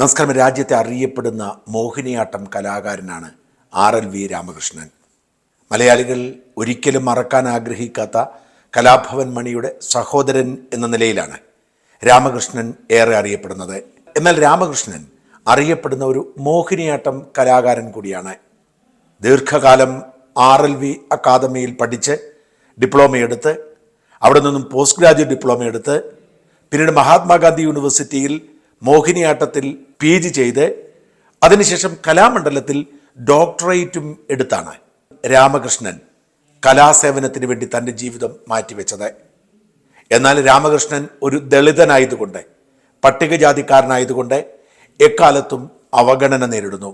നമസ്കാരം. രാജ്യത്തെ അറിയപ്പെടുന്ന മോഹിനിയാട്ടം കലാകാരനാണ് ആർ എൽ വി രാമകൃഷ്ണൻ. മലയാളികൾ ഒരിക്കലും മറക്കാൻ ആഗ്രഹിക്കാത്ത കലാഭവൻ മണിയുടെ സഹോദരൻ എന്ന നിലയിലാണ് രാമകൃഷ്ണൻ ഏറെ അറിയപ്പെടുന്നത്. എന്നാൽ രാമകൃഷ്ണൻ അറിയപ്പെടുന്ന ഒരു മോഹിനിയാട്ടം കലാകാരൻ കൂടിയാണ്. ദീർഘകാലം ആർ എൽ വി അക്കാദമിയിൽ പഠിച്ച് ഡിപ്ലോമ എടുത്ത് അവിടെ നിന്നും പോസ്റ്റ് ഗ്രാജുവേറ്റ് ഡിപ്ലോമ എടുത്ത് പിന്നീട് മഹാത്മാഗാന്ധി യൂണിവേഴ്സിറ്റിയിൽ മോഹിനിയാട്ടത്തിൽ പി ജി ചെയ്ത് അതിനുശേഷം കലാമണ്ഡലത്തിൽ ഡോക്ടറേറ്റും എടുത്താണ് രാമകൃഷ്ണൻ കലാസേവനത്തിന് വേണ്ടി തന്റെ ജീവിതം മാറ്റിവെച്ചത്. എന്നാൽ രാമകൃഷ്ണൻ ഒരു ദളിതനായതുകൊണ്ട് പട്ടികജാതിക്കാരനായതുകൊണ്ട് എക്കാലത്തും അവഗണന നേരിടുന്നു.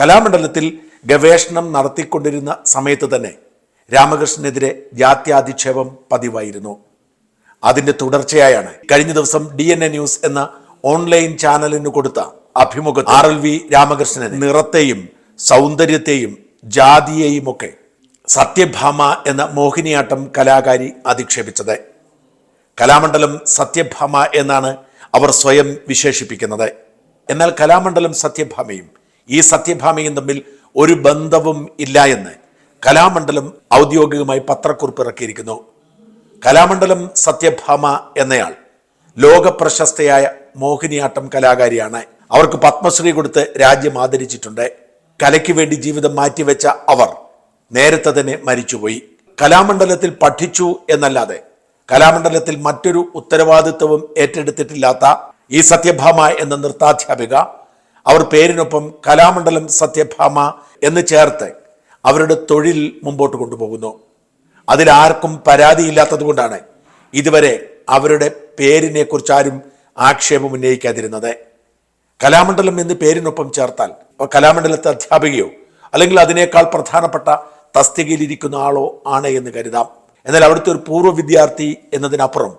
കലാമണ്ഡലത്തിൽ ഗവേഷണം നടത്തിക്കൊണ്ടിരുന്ന സമയത്ത് തന്നെ രാമകൃഷ്ണനെതിരെ ജാത്യാധിക്ഷേപം പതിവായിരുന്നു. അതിന്റെ തുടർച്ചയായാണ് കഴിഞ്ഞ ദിവസം ഡി ന്യൂസ് എന്ന ഓൺലൈൻ ചാനലിന് കൊടുത്ത അഭിമുഖത്തിൽ ആർ എൽ വി രാമകൃഷ്ണൻ നിറത്തെയും സൗന്ദര്യത്തെയും ജാതിയെയും ഒക്കെ സത്യഭാമ എന്ന മോഹിനിയാട്ടം കലാകാരി അധിക്ഷേപിച്ചത്. കലാമണ്ഡലം സത്യഭാമ എന്നാണ് അവർ സ്വയം വിശേഷിപ്പിക്കുന്നത്. എന്നാൽ കലാമണ്ഡലം സത്യഭാമയും ഈ സത്യഭാമയും തമ്മിൽ ഒരു ബന്ധവും ഇല്ല എന്ന് കലാമണ്ഡലം ഔദ്യോഗികമായി പത്രക്കുറിപ്പ് ഇറക്കിയിരിക്കുന്നു. കലാമണ്ഡലം സത്യഭാമ എന്നയാൾ ലോക പ്രശസ്തയായ മോഹിനിയാട്ടം കലാകാരിയാണ്. അവർക്ക് പത്മശ്രീ കൊടുത്ത് രാജ്യം ആദരിച്ചിട്ടുണ്ട്. കലയ്ക്ക് വേണ്ടി ജീവിതം മാറ്റിവെച്ച അവർ നേരത്തെ തന്നെ മരിച്ചുപോയി. കലാമണ്ഡലത്തിൽ പഠിച്ചു എന്നല്ലാതെ കലാമണ്ഡലത്തിൽ മറ്റൊരു ഉത്തരവാദിത്വവും ഏറ്റെടുത്തിട്ടില്ലാത്ത ഈ സത്യഭാമ എന്ന നൃത്താധ്യാപിക അവർ പേരിനൊപ്പം കലാമണ്ഡലം സത്യഭാമ എന്ന് ചേർത്ത് അവരുടെ തൊഴിൽ മുമ്പോട്ട് കൊണ്ടുപോകുന്നു. അതിലാർക്കും പരാതിയില്ലാത്തതുകൊണ്ടാണ് ഇതുവരെ അവരുടെ പേരിനെ കുറിച്ച് ആരും ആക്ഷേപം ഉന്നയിക്കാതിരുന്നത്. കലാമണ്ഡലം എന്ന് പേരിനൊപ്പം ചേർത്താൽ കലാമണ്ഡലത്തെ അധ്യാപികയോ അല്ലെങ്കിൽ അതിനേക്കാൾ പ്രധാനപ്പെട്ട തസ്തികയിലിരിക്കുന്ന ആളോ ആണ് എന്ന് കരുതാം. എന്നാൽ അവിടുത്തെ ഒരു പൂർവ വിദ്യാർത്ഥി എന്നതിനപ്പുറം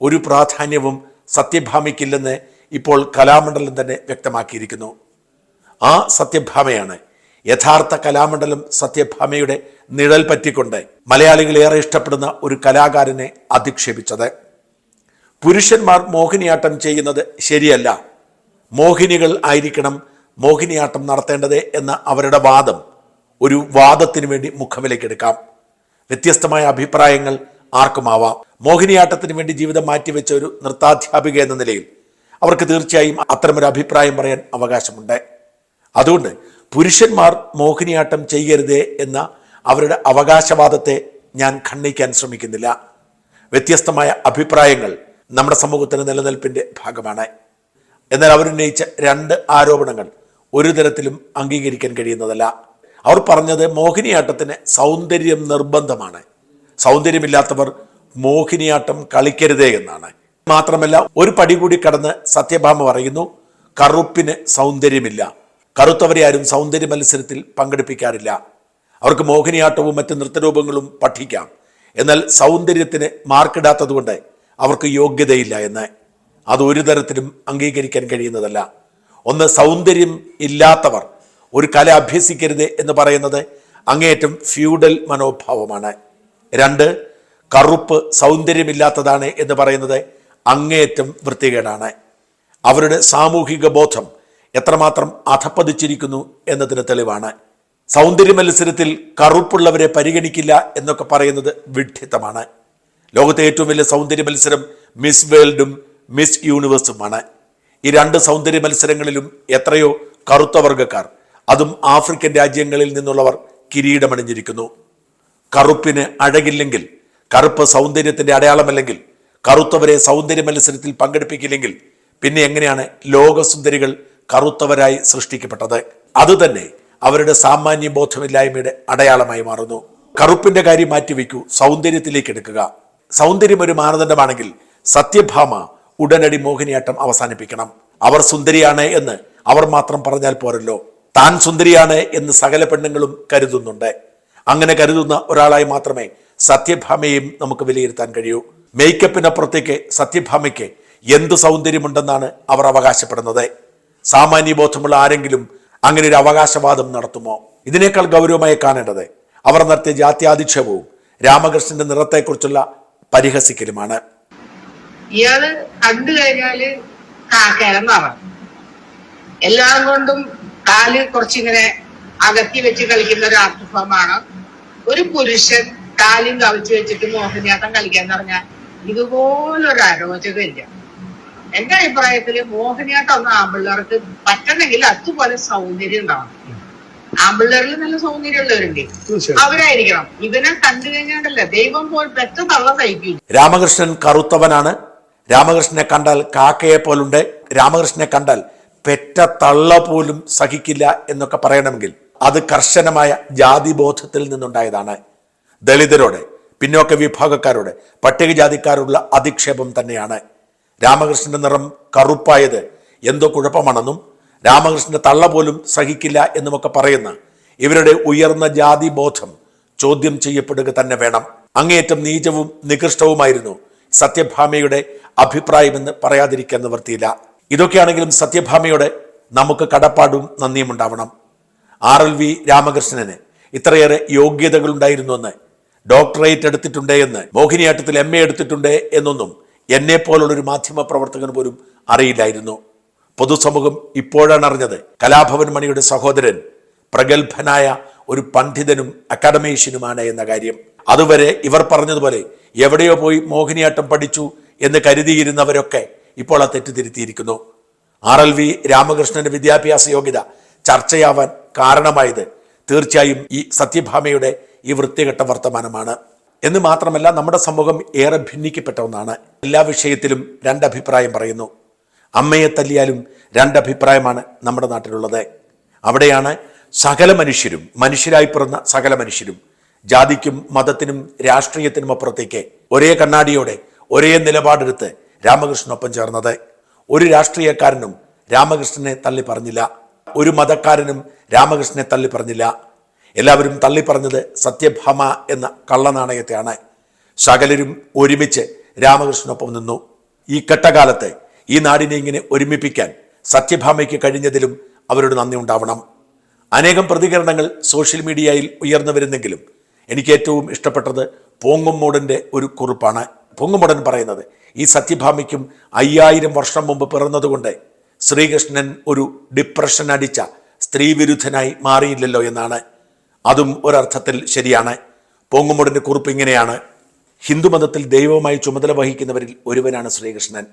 ഒരു പ്രാധാന്യവും സത്യഭാമയ്ക്കില്ലെന്ന് ഇപ്പോൾ കലാമണ്ഡലം തന്നെ വ്യക്തമാക്കിയിരിക്കുന്നു. ആ സത്യഭാമയാണ് യഥാർത്ഥ കലാമണ്ഡലം സത്യഭാമയുടെ നിഴൽ പറ്റിക്കൊണ്ട് മലയാളികൾ ഏറെ ഇഷ്ടപ്പെടുന്ന ഒരു കലാകാരനെ അധിക്ഷേപിച്ചത്. പുരുഷന്മാർ മോഹിനിയാട്ടം ചെയ്യുന്നത് ശരിയല്ല. മോഹിനികൾ ആയിരിക്കണം മോഹിനിയാട്ടം നടത്തേണ്ടത് എന്ന അവരുടെ വാദം ഒരു വാദത്തിന് വേണ്ടി മുഖവിലേക്കെടുക്കാം വ്യത്യസ്തമായ അഭിപ്രായങ്ങൾ ആർക്കുമാവാം. മോഹിനിയാട്ടത്തിന് വേണ്ടി ജീവിതം മാറ്റിവെച്ച ഒരു നൃത്താധ്യാപിക എന്ന നിലയിൽ അവർക്ക് തീർച്ചയായും അത്തരമൊരു അഭിപ്രായം പറയാൻ അവകാശമുണ്ട്. അതുകൊണ്ട് പുരുഷന്മാർ മോഹിനിയാട്ടം ചെയ്യരുതേ എന്ന അവരുടെ അവകാശവാദത്തെ ഞാൻ ഖണ്ഡിക്കാൻ ശ്രമിക്കുന്നില്ല. വ്യത്യസ്തമായ അഭിപ്രായങ്ങൾ നമ്മുടെ സമൂഹത്തിന്റെ നിലനിൽപ്പിന്റെ ഭാഗമാണ്. എന്നാൽ അവരുന്നയിച്ച രണ്ട് ആരോപണങ്ങൾ ഒരു തരത്തിലും അംഗീകരിക്കാൻ കഴിയുന്നതല്ല. അവർ പറഞ്ഞത് മോഹിനിയാട്ടത്തിന് സൗന്ദര്യം നിർബന്ധമാണ്. സൗന്ദര്യമില്ലാത്തവർ മോഹിനിയാട്ടം കളിക്കരുതേ എന്നാണ്. മാത്രമല്ല ഒരു പടി കൂടി കടന്ന് സത്യഭാമ പറയുന്നു കറുപ്പിന് സൗന്ദര്യമില്ല. കറുത്തവരെ ആരും സൗന്ദര്യ മത്സരത്തിൽ പങ്കെടുപ്പിക്കാറില്ല. അവർക്ക് മോഹിനിയാട്ടവും മറ്റ് നൃത്തരൂപങ്ങളും പഠിക്കാം. എന്നാൽ സൗന്ദര്യത്തിന് മാർക്കിടാത്തതുകൊണ്ട് അവർക്ക് യോഗ്യതയില്ല എന്ന്. അത് ഒരു തരത്തിലും അംഗീകരിക്കാൻ കഴിയുന്നതല്ല. ഒന്ന് സൗന്ദര്യം ഇല്ലാത്തവർ. ഒരു കല അഭ്യസിക്കരുത് എന്ന് പറയുന്നത് അങ്ങേയറ്റം ഫ്യൂഡൽ മനോഭാവമാണ്. രണ്ട് കറുപ്പ് സൗന്ദര്യമില്ലാത്തതാണ് എന്ന് പറയുന്നത് അങ്ങേയറ്റം വൃത്തികേടാണ്. അവരുടെ സാമൂഹിക ബോധം എത്രമാത്രം അധപ്പതിച്ചിരിക്കുന്നു എന്നതിന് തെളിവാണ്. സൗന്ദര്യ മത്സരത്തിൽ കറുപ്പുള്ളവരെ പരിഗണിക്കില്ല എന്നൊക്കെ പറയുന്നത് വിഡ്ഢിത്തമാണ്. ലോകത്തെ ഏറ്റവും വലിയ സൗന്ദര്യ മത്സരം മിസ് വേൾഡും മിസ് യൂണിവേഴ്സുമാണ്. ഈ രണ്ട് സൗന്ദര്യ മത്സരങ്ങളിലും എത്രയോ കറുത്ത വർഗക്കാർ അതും ആഫ്രിക്കൻ രാജ്യങ്ങളിൽ നിന്നുള്ളവർ കിരീടമണിഞ്ഞിരിക്കുന്നു. കറുപ്പിന് അഴകില്ലെങ്കിൽ കറുപ്പ് സൗന്ദര്യത്തിന്റെ അടയാളമല്ലെങ്കിൽ കറുത്തവരെ സൗന്ദര്യ മത്സരത്തിൽ പങ്കെടുപ്പിക്കില്ലെങ്കിൽ പിന്നെ എങ്ങനെയാണ് ലോകസുന്ദരികൾ കറുത്തവരായി സൃഷ്ടിക്കപ്പെട്ടത്? അതുതന്നെ അവരുടെ സാമാന്യ ബോധമില്ലായ്മയുടെ അടയാളമായി മാറുന്നു. കറുപ്പിന്റെ കാര്യം മാറ്റിവെക്കൂ സൗന്ദര്യത്തിലേക്ക് എടുക്കുക. സൗന്ദര്യം ഒരു മാനദണ്ഡമാണെങ്കിൽ സത്യഭാമ ഉടനടി മോഹിനിയാട്ടം അവസാനിപ്പിക്കണം. അവർ സുന്ദരിയാണ് എന്ന് അവർ മാത്രം പറഞ്ഞാൽ പോരല്ലോ. താൻ സുന്ദരിയാണ് എന്ന് സകല പെണ്ണുങ്ങളും കരുതുന്നുണ്ട്. അങ്ങനെ കരുതുന്ന ഒരാളായി മാത്രമേ സത്യഭാമയെയും നമുക്ക് വിലയിരുത്താൻ കഴിയൂ. മേക്കപ്പിനപ്പുറത്തേക്ക് സത്യഭാമയ്ക്ക് എന്ത് സൗന്ദര്യമുണ്ടെന്നാണ് അവർ അവകാശപ്പെടുന്നത്. സാമാന്യ ബോധമുള്ള ആരെങ്കിലും അങ്ങനെ ഒരു അവകാശവാദം നടത്തുമോ? ഇതിനേക്കാൾ ഗൗരവമായി കാണേണ്ടത് അവർ നടത്തിയ ജാത്യാധിക്ഷേപവും രാമകൃഷ്ണന്റെ നിറത്തെക്കുറിച്ചുള്ള പരിഹസിക്കലുമാണ്. ഇയാൾ കണ്ടു കഴിഞ്ഞാൽ നിറം എല്ലാം കൊണ്ടും കാൽ കുറച്ചിങ്ങനെ അകത്തി വെച്ച് കളിക്കുന്ന ഒരു ആർട്ട് ഫോമാണ് ഒരു പുരുഷൻ കാലും കവിച്ചു വെച്ചിട്ട് മോഹിനിയാട്ടം കളിക്കാന്ന് പറഞ്ഞാൽ ഇതുപോലൊരു അരോചകമില്ല. എന്റെ അഭിപ്രായത്തിൽ മോഹിനിയാട്ടം ഒന്നും ആമ്പിള്ളേർക്ക് പറ്റണമെങ്കിൽ അതുപോലെ സൗന്ദര്യം ഉണ്ടാവണം. ആമ്പിള്ളേരിൽ നല്ല സൗന്ദര്യമുള്ളവരുണ്ട്. അവരായിരിക്കണം. ഇവനെ കണ്ടു കഴിഞ്ഞാണ്ടല്ല ദൈവം പോൽ പെറ്റ തള്ള സഹിക്കും. രാമകൃഷ്ണൻ കറുത്തവനാണ്. രാമകൃഷ്ണനെ കണ്ടാൽ കാക്കയെ പോലുണ്ട്. രാമകൃഷ്ണനെ കണ്ടാൽ പെറ്റ തള്ള പോലും സഹിക്കില്ല എന്നൊക്കെ പറയണമെങ്കിൽ അത് കർശനമായ ജാതിബോധത്തിൽ നിന്നുണ്ടായതാണ്. ദളിതരോട് പിന്നോക്ക വിഭാഗക്കാരോട് പട്ടികജാതിക്കാരുള്ള അധിക്ഷേപം തന്നെയാണ്. രാമകൃഷ്ണന്റെ നിറം കറുപ്പായത് എന്തോ കുഴപ്പമാണെന്നും രാമകൃഷ്ണന്റെ തള്ള പോലും സഹിക്കില്ല എന്നുമൊക്കെ പറയുന്ന ഇവരുടെ ഉയർന്ന ജാതി ബോധം ചോദ്യം ചെയ്യപ്പെടുക തന്നെ വേണം. അങ്ങേയറ്റം നീചവും നികൃഷ്ടവുമായിരുന്നു സത്യഭാമയുടെ അഭിപ്രായമെന്ന് പറയാതിരിക്കാൻ നിവർത്തിയില്ല. ഇതൊക്കെയാണെങ്കിലും സത്യഭാമയുടെ നമുക്ക് കടപ്പാടും നന്ദിയും ഉണ്ടാവണം. ആർ എൽ വി രാമകൃഷ്ണന് ഇത്രയേറെ യോഗ്യതകൾ ഉണ്ടായിരുന്നുവെന്ന് ഡോക്ടറേറ്റ് എടുത്തിട്ടുണ്ട് എന്ന് മോഹിനിയാട്ടത്തിൽ എം എ എടുത്തിട്ടുണ്ട് എന്നൊന്നും എന്നെ പോലുള്ളൊരു മാധ്യമ പ്രവർത്തകന് പോലും അറിയില്ലായിരുന്നു. പൊതുസമൂഹം ഇപ്പോഴാണ് അറിഞ്ഞത്. കലാഭവൻ മണിയുടെ സഹോദരൻ പ്രഗത്ഭനായ ഒരു പണ്ഡിതനും അക്കാഡമീഷ്യനുമാണ് എന്ന കാര്യം. അതുവരെ ഇവർ പറഞ്ഞതുപോലെ എവിടെയോ പോയി മോഹിനിയാട്ടം പഠിച്ചു എന്ന് കരുതിയിരുന്നവരൊക്കെ ഇപ്പോൾ ആ തെറ്റിദ്ധരുത്തിയിരിക്കുന്നു ആർ എൽ വി രാമകൃഷ്ണന്റെ വിദ്യാഭ്യാസ യോഗ്യത ചർച്ചയാവാൻ കാരണമായത് തീർച്ചയായും ഈ സത്യഭാമയുടെ ഈ വൃത്തികെട്ട വർത്തമാനമാണ്. എന്ന് മാത്രമല്ല നമ്മുടെ സമൂഹം ഏറെ ഭിന്നിക്കപ്പെട്ട ഒന്നാണ്. എല്ലാ വിഷയത്തിലും രണ്ടഭിപ്രായം പറയുന്നു. അമ്മയെ തല്ലിയാലും രണ്ടഭിപ്രായമാണ് നമ്മുടെ നാട്ടിലുള്ളത്. അവിടെയാണ് സകല മനുഷ്യരും മനുഷ്യരായി പിറന്ന സകല മനുഷ്യരും. ജാതിക്കും മതത്തിനും രാഷ്ട്രീയത്തിനും അപ്പുറത്തേക്ക് ഒരേ കണ്ണാടിയോടെ ഒരേ നിലപാടെടുത്ത് രാമകൃഷ്ണനൊപ്പം ചേർന്നത്. ഒരു രാഷ്ട്രീയക്കാരനും രാമകൃഷ്ണനെ തള്ളി പറഞ്ഞില്ല. ഒരു മതക്കാരനും രാമകൃഷ്ണനെ തള്ളി പറഞ്ഞില്ല. എല്ലാവരും തള്ളി പറഞ്ഞത് സത്യഭാമ എന്ന കള്ളനാണയത്തെയാണ്. സകലരും ഒരുമിച്ച് രാമകൃഷ്ണനൊപ്പം നിന്നു. ഈ കെട്ടകാലത്ത് ഈ നാടിനെ ഇങ്ങനെ ഒരുമിപ്പിക്കാൻ സത്യഭാമയ്ക്ക് കഴിഞ്ഞതിലും അവരോട് നന്ദി ഉണ്ടാവണം. അനേകം പ്രതികരണങ്ങൾ സോഷ്യൽ മീഡിയയിൽ ഉയർന്നു വരുന്നെങ്കിലും എനിക്ക് ഏറ്റവും ഇഷ്ടപ്പെട്ടത് പോങ്ങുമൂടന്റെ ഒരു കുറിപ്പാണ്. പൊങ്ങുമുടൻ പറയുന്നത് ഈ സത്യഭാമയ്ക്കും അയ്യായിരം വർഷം മുമ്പ് പിറന്നതുകൊണ്ട് ശ്രീകൃഷ്ണൻ ഒരു ഡിപ്രഷൻ അടിച്ച സ്ത്രീവിരുദ്ധനായി മാറിയില്ലല്ലോ എന്നാണ്. അതും ഒരർത്ഥത്തിൽ ശരിയാണ്. പൊങ്ങുമുടന്റെ കുറിപ്പ് ഇങ്ങനെയാണ്. ഹിന്ദുമതത്തിൽ ദൈവമായി ചുമതല വഹിക്കുന്നവരിൽ ഒരുവനാണ് ശ്രീകൃഷ്ണൻ.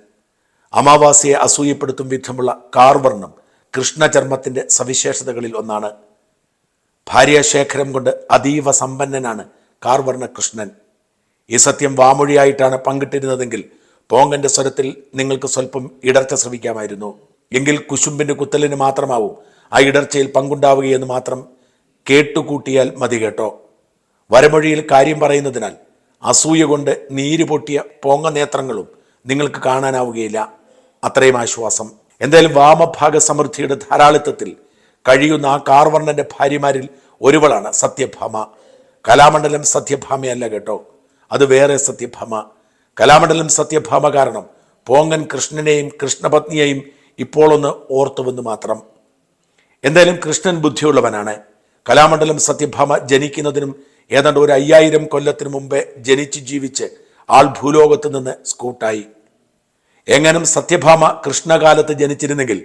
അമാവാസിയെ അസൂയപ്പെടുത്തും വിധമുള്ള കാർവർണം കൃഷ്ണചർമ്മത്തിന്റെ സവിശേഷതകളിൽ ഒന്നാണ്. ഭാര്യാശേഖരം കൊണ്ട് അതീവ സമ്പന്നനാണ് കാർവർണ കൃഷ്ണൻ. ഈ സത്യം വാമൊഴിയായിട്ടാണ് പങ്കിട്ടിരുന്നതെങ്കിൽ പോങ്ങന്റെ സ്വരത്തിൽ നിങ്ങൾക്ക് സ്വല്പം ഇടർച്ച ശ്രമിക്കാമായിരുന്നു എങ്കിൽ കുശുമ്പിന്റെ കുത്തലിന് മാത്രമാവും ആ ഇടർച്ചയിൽ പങ്കുണ്ടാവുകയെന്ന് മാത്രം കേട്ടുകൂട്ടിയാൽ മതി കേട്ടോ. വരമൊഴിയിൽ കാര്യം പറയുന്നതിനാൽ അസൂയ കൊണ്ട് നീര് പൊട്ടിയ പോങ്ങ നേത്രങ്ങളും നിങ്ങൾക്ക് കാണാനാവുകയില്ല. അത്രയും ആശ്വാസം. എന്തായാലും വാമഭാഗ സമൃദ്ധിയുടെ ധാരാളിത്വത്തിൽ കഴിയുന്ന ആ കാർവർണന്റെ ഭാര്യമാരിൽ ഒരുവളാണ് സത്യഭാമ. കലാമണ്ഡലം സത്യഭാമയല്ല കേട്ടോ. അത് വേറെ സത്യഭാമ. കലാമണ്ഡലം സത്യഭാമ കാരണം പോങ്ങൻ കൃഷ്ണനെയും കൃഷ്ണപത്നിയെയും ഇപ്പോളൊന്ന് ഓർത്തുവെന്ന് മാത്രം. എന്തായാലും കൃഷ്ണൻ ബുദ്ധിയുള്ളവനാണ്. കലാമണ്ഡലം സത്യഭാമ ജനിക്കുന്നതിനും ഏതാണ്ട് ഒരു അയ്യായിരം കൊല്ലത്തിനു മുമ്പേ ജനിച്ച് ജീവിച്ച് ആൾ ഭൂലോകത്ത് നിന്ന് സ്കൂട്ടായി. എങ്ങനും സത്യഭാമ കൃഷ്ണകാലത്ത് ജനിച്ചിരുന്നെങ്കിൽ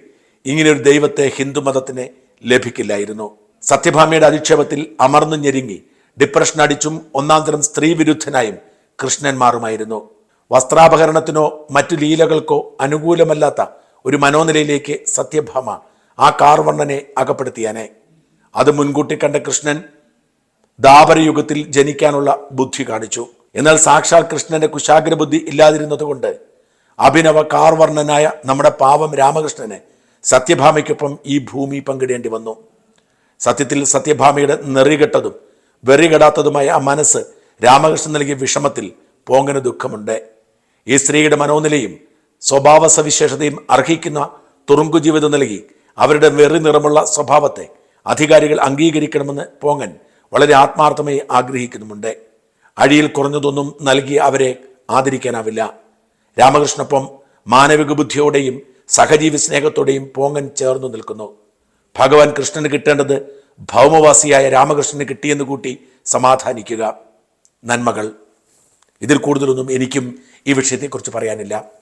ഇങ്ങനെയൊരു ദൈവത്തെ ഹിന്ദുമതത്തിന് ലഭിക്കില്ലായിരുന്നു. സത്യഭാമയുടെ അധിക്ഷേപത്തിൽ അമർന്നു ഞെരുങ്ങി ഡിപ്രഷൻ അടിച്ചും ഒന്നാം തരം സ്ത്രീ വിരുദ്ധനായും കൃഷ്ണൻ മാറുമായിരുന്നു വസ്ത്രാപഹരണത്തിനോ മറ്റു ലീലകൾക്കോ അനുകൂലമല്ലാത്ത ഒരു മനോനിലയിലേക്ക് സത്യഭാമ ആ കാർവർണനെ അകപ്പെടുത്തിയാനെ. അത് മുൻകൂട്ടി കണ്ട കൃഷ്ണൻ ദാപരയുഗത്തിൽ ജനിക്കാനുള്ള ബുദ്ധി കാണിച്ചു. എന്നാൽ സാക്ഷാൽ കൃഷ്ണന്റെ കുശാഗ്ര ബുദ്ധി ഇല്ലാതിരുന്നതുകൊണ്ട് അഭിനവ കാർവർണനായ നമ്മുടെ പാവം രാമകൃഷ്ണനെ സത്യഭാമയ്ക്കൊപ്പം ഈ ഭൂമി പങ്കിടേണ്ടി വന്നു. സത്യത്തിൽ സത്യഭാമയുടെ നെറികെട്ടതും വെറികെടാത്തതുമായ ആ മനസ്സ് രാമകൃഷ്ണൻ നൽകിയ വിഷമത്തിൽ പോങ്ങന് ദുഃഖമുണ്ട്. ഈ സ്ത്രീയുടെ മനോനിലയും സ്വഭാവ സവിശേഷതയും അർഹിക്കുന്ന തുറുങ്കു ജീവിതം നൽകി അവരുടെ വെറി നിറമുള്ള സ്വഭാവത്തെ അധികാരികൾ അംഗീകരിക്കണമെന്ന് പോങ്ങൻ വളരെ ആത്മാർത്ഥമായി ആഗ്രഹിക്കുന്നുമുണ്ട്. അഴിയിൽ കുറഞ്ഞതൊന്നും നൽകി അവരെ ആദരിക്കാനാവില്ല. രാമകൃഷ്ണൊപ്പം മാനവിക ബുദ്ധിയോടെയും സഹജീവി സ്നേഹത്തോടെയും പോങ്ങൻ ചേർന്നു നിൽക്കുന്നു. ഭഗവാൻ കൃഷ്ണന് കിട്ടേണ്ടത് ഭൗമവാസിയായ രാമകൃഷ്ണന് കിട്ടിയെന്ന് കൂട്ടി സമാധാനിക്കുക. നന്മകൾ. ഇതിൽ കൂടുതലൊന്നും എനിക്കും ഈ വിഷയത്തെക്കുറിച്ച് പറയാനില്ല.